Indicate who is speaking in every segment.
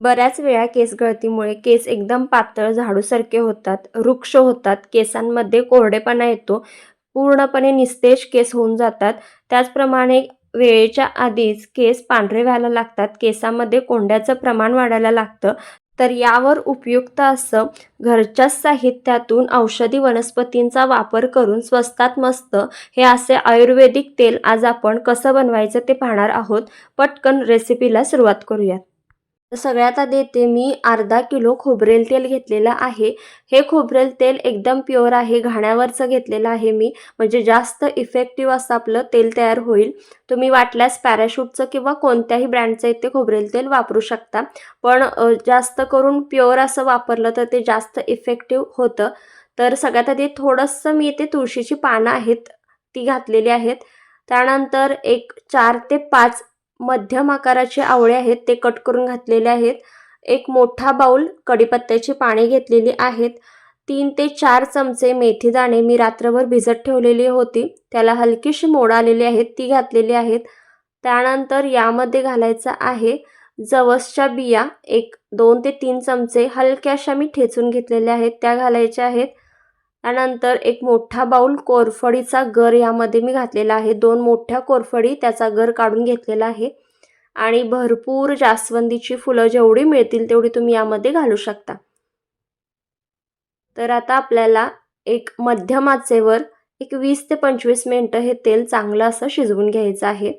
Speaker 1: बऱ्याच वेळा केस गळतीमुळे केस एकदम पातळ झाडूसारखे होतात वृक्ष होतात केसांमध्ये कोरडेपणा येतो पूर्णपणे निस्तेज केस होऊन जातात. त्याचप्रमाणे वेळेच्या आधीच केस पांढरे व्हायला लागतात केसामध्ये कोंड्याचं प्रमाण वाढायला लागतं. तर यावर उपयुक्त असं घरच्याच साहित्यातून औषधी वनस्पतींचा वापर करून स्वस्तात मस्त हे असे आयुर्वेदिक तेल आज आपण कसं बनवायचं ते पाहणार आहोत. पटकन रेसिपीला सुरुवात करूयात. तर सगळ्यात आधी येते मी अर्धा किलो खोबरेल तेल घेतलेलं आहे. हे खोबरेल तेल एकदम प्युअर आहे. घाण्यावरचं घेतलेलं आहे मी. म्हणजे जास्त इफेक्टिव्ह असं आपलं तेल तयार होईल. तुम्ही वाटल्यास पॅराशूटचं किंवा कोणत्याही ब्रँडचं इथे खोबरेल तेल वापरू शकता. पण जास्त करून प्युअर असं वापरलं तर ते जास्त इफेक्टिव्ह होतं. तर सगळ्यात आधी थोडंसं मी इथे तुळशीची पानं आहेत ती घातलेली आहेत. त्यानंतर एक चार ते पाच मध्यम आकाराचे आवळे आहेत ते कट करून घातलेले आहेत. एक मोठा बाऊल कडीपत्त्याची पाने घेतलेली आहेत. तीन ते चार चमचे मेथी दाणे मी रात्रभर भिजत ठेवलेली होती. त्याला हलकीशी मोड आलेली आहेत ती घातलेली आहेत. त्यानंतर यामध्ये घालायचं आहे जवसच्या बिया. एक दोन ते तीन चमचे हलक्याशा मी ठेचून घेतलेल्या आहेत त्या घालायच्या आहेत. त्यानंतर एक मोठा बाऊल कोरफडीचा गर यामध्ये मी घातलेला आहे. दोन मोठ्या कोरफडी त्याचा गर काढून घेतलेला आहे. आणि भरपूर जास्वंदीची फुलं जेवढी मिळतील तेवढी तुम्ही यामध्ये घालू शकता. तर आता आपल्याला एक मध्यम आचेवर एक वीस ते पंचवीस मिनटं हे तेल चांगलं असं शिजवून घ्यायचं आहे.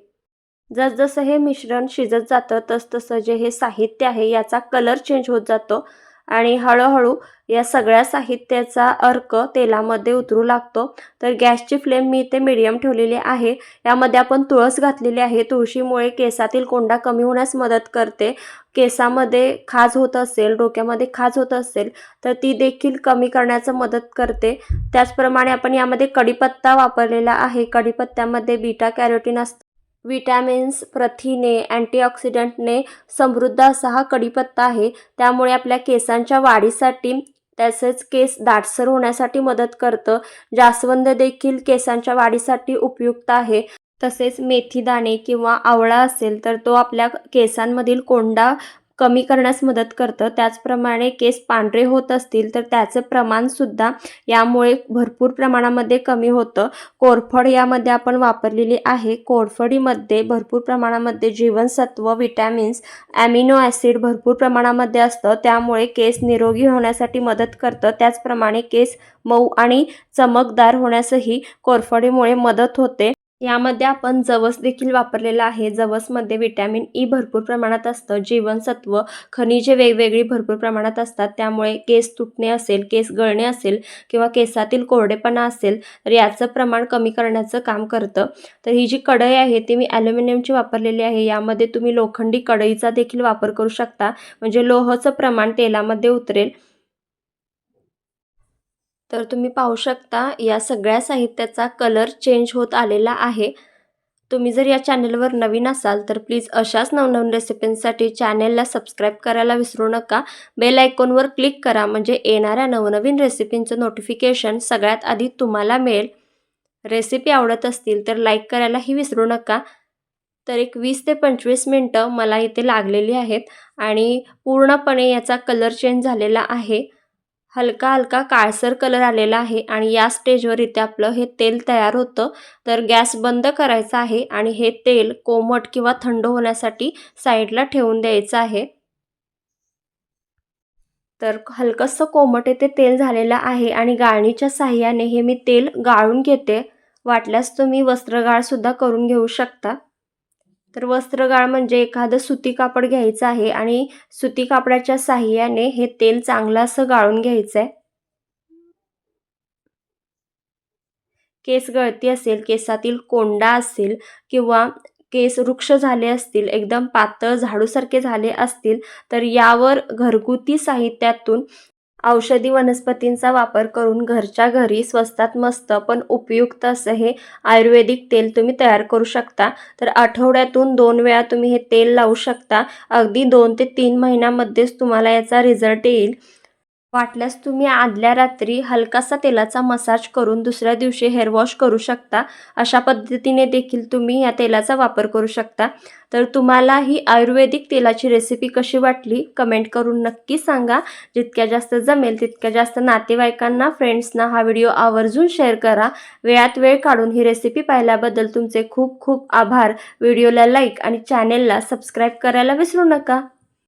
Speaker 1: जसजसं हे मिश्रण शिजत जातं तसतसं जे हे साहित्य आहे याचा कलर चेंज होत जातो. आणि हळूहळू या सगळ्या साहित्याचा अर्क तेलामध्ये उतरू लागतो. तर गॅसची फ्लेम मी इथे मिडियम ठेवलेली आहे. यामध्ये आपण तुळस घातलेली आहे. तुळशीमुळे केसातील कोंडा कमी होण्यास मदत करते. केसामध्ये खाज होत असेल डोक्यामध्ये खाज होत असेल तर ती देखील कमी करण्याचं मदत करते. त्याचप्रमाणे आपण यामध्ये कढीपत्ता वापरलेला आहे. कढीपत्त्यामध्ये बीटा कॅरोटीन असतं. विटॅमिन्स प्रथिने अँटीऑक्सिडंटने समृद्ध असा हा कढीपत्ता आहे. त्यामुळे आपल्या केसांच्या वाढीसाठी तसेच केस दाटसर होण्यासाठी मदत करतं. जास्वंद देखील केसांच्या वाढीसाठी उपयुक्त आहे. तसेच मेथीदाणे किंवा आवळा असेल तर तो आपल्या केसांमधील कोंडा कमी करण्यास मदत करतं. त्याचप्रमाणे केस पांढरे होत असतील तर त्याचं प्रमाणसुद्धा यामुळे भरपूर प्रमाणामध्ये कमी होतं. कोरफड यामध्ये आपण वापरलेली आहे. कोरफडीमध्ये भरपूर प्रमाणामध्ये जीवनसत्व विटॅमिन्स ॲमिनो ॲसिड भरपूर प्रमाणामध्ये असतं. त्यामुळे केस निरोगी होण्यासाठी मदत करतं. त्याचप्रमाणे केस मऊ आणि चमकदार होण्यासही कोरफडीमुळे मदत होते. यामध्ये आपण जवस देखील वापरलेला आहे. जवसमध्ये विटॅमिन ई e भरपूर प्रमाणात असतं. जीवनसत्व खनिजे वेगवेगळी भरपूर प्रमाणात असतात. त्यामुळे केस तुटणे असेल केस गळणे असेल किंवा केसातील कोरडेपणा असेल तर याचं प्रमाण कमी करण्याचं काम करतं. तर ही जी कढई आहे ती मी ॲल्युमिनियमची वापरलेली आहे. यामध्ये तुम्ही लोखंडी कढईचा देखील वापर करू शकता. म्हणजे लोहचं प्रमाण तेलामध्ये उतरेल. तर तुम्ही पाहू शकता या सगळ्या साहित्याचा कलर चेंज होत आलेला आहे. तुम्ही जर या चॅनलवर नवीन असाल तर प्लीज अशाच नवनवीन रेसिपींसाठी चॅनेलला सबस्क्राईब करायला विसरू नका. बेल आयकॉनवर क्लिक करा म्हणजे येणाऱ्या नवनवीन रेसिपींचं नोटिफिकेशन सगळ्यात आधी तुम्हाला मिळेल. रेसिपी आवडत असतील तर लाईक करायलाही विसरू नका. तर एक वीस ते पंचवीस मिनटं मला इथे लागलेली आहेत आणि पूर्णपणे याचा कलर चेंज झालेला आहे. हलका हलका काळसर कलर आलेला आहे आणि या स्टेजवर इथे आपलं हे तेल तयार होतं. तर गॅस बंद करायचा आहे आणि हे तेल कोमट किंवा थंड होण्यासाठी साईडला ठेवून द्यायचं आहे. तर हलकंसं कोमट येथे तेल झालेलं आहे आणि गाळणीच्या साह्याने हे मी तेल गाळून घेते. वाटल्यास तुम्ही वस्त्रगाळसुद्धा करून घेऊ शकता. तर वस्त्रगाळ म्हणजे एखादं सुती कापड घ्यायचं आहे आणि सुती कापडाच्या साह्याने हे तेल चांगलं असं गाळून घ्यायचं आहे केस गळती असेल केसातील कोंडा असेल किंवा केस वृक्ष झाले असतील एकदम पातळ झाडूसारखे झाले असतील तर यावर घरगुती साहित्यातून औषधी वनस्पतींचा वापर करून घरच्या घरी स्वस्तात मस्त पण उपयुक्त असं हे आयुर्वेदिक तेल तुम्ही तयार करू शकता. तर आठवड्यातून दोन वेळा तुम्ही हे तेल लावू शकता. अगदी दोन ते तीन महिन्यामध्येच तुम्हाला याचा रिझल्ट येईल. वाटल्यास तुम्ही आदल्या रात्री हलकासा तेलाचा मसाज करून दुसऱ्या दिवशी हेअर वॉश करू शकता. अशा पद्धतीने देखील तुम्ही या तेलाचा वापर करू शकता. तर तुम्हाला ही आयुर्वेदिक तेलाची रेसिपी कशी वाटली कमेंट करून नक्की सांगा. जितक्या जास्त जमेल तितक्या जास्त नातेवाईकांना फ्रेंड्सना हा व्हिडिओ आवर्जून शेअर करा. वेळात वेळ काढून ही रेसिपी पाहिल्याबद्दल तुमचे खूप खूप आभार. व्हिडिओला लाईक आणि चॅनेलला सबस्क्राईब करायला विसरू नका.